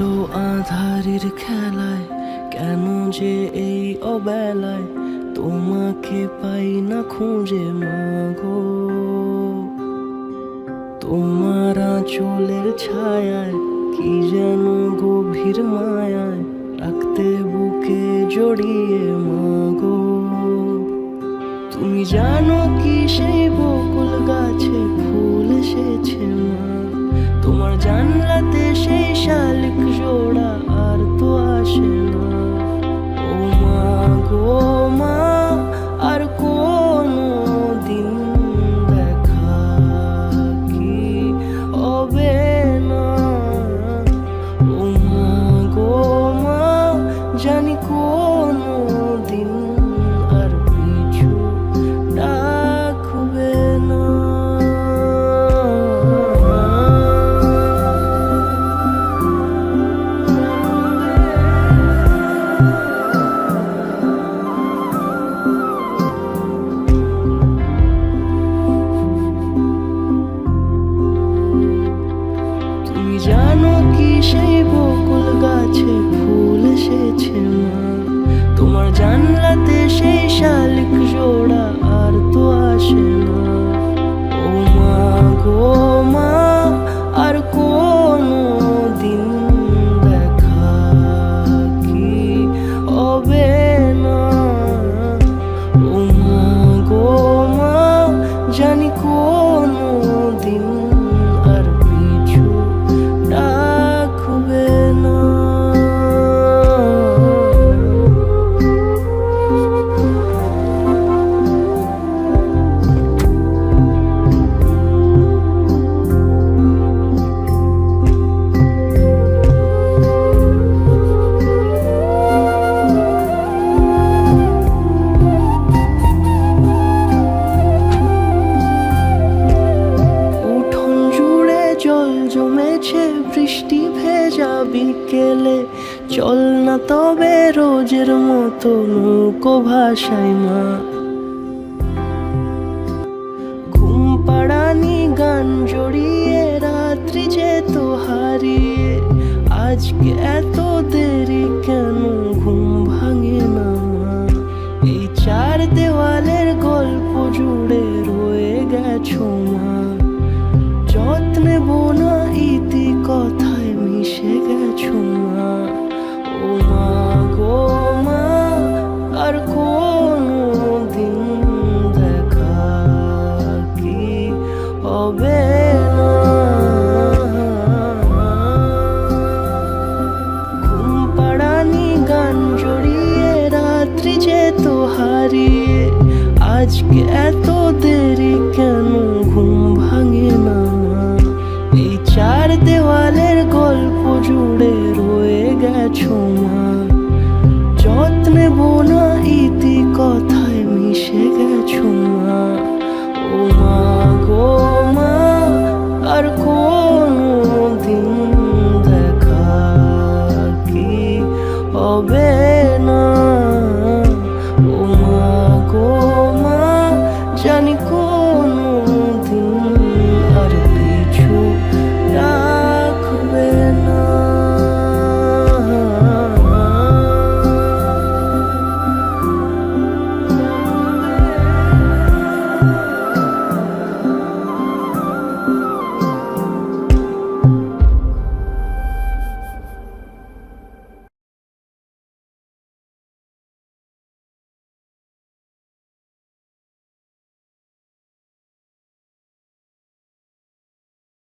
আলো আধারের খেলায়, কেন যে এই অবেলায় তোমাকে পাই না খুঁজে, মাগো? তোমার আঁচলের ছায়ায় কি যেন গভীর মায়ায় রাখতে বুকে জড়িয়ে, মাগো? তুমি জানো কি সেই গাছে ফুল এসেছে মা। তোমার জানলাতে সেই শালিক জোড়া আর তো আসে না। বৃষ্টি ভেজা বিকেলে, চল না তবে রোজের মতো নৌকো ভাষায় মা। ঘুম পাড়ানি গান জড়িয়ে, রাত্রি যেত হারিয়ে, আজকে হারিয়ে আজকে এত দেরি কেন? ঘুম ভাঙে না। এই চার দেওয়ালের গল্প জুড়ে রয়ে গেছো মা। যত্নে বোনা ইতি কথায় মিশে গেছো মা। ও মা গো মা, আর কোন দিন দেখা কি হবে না?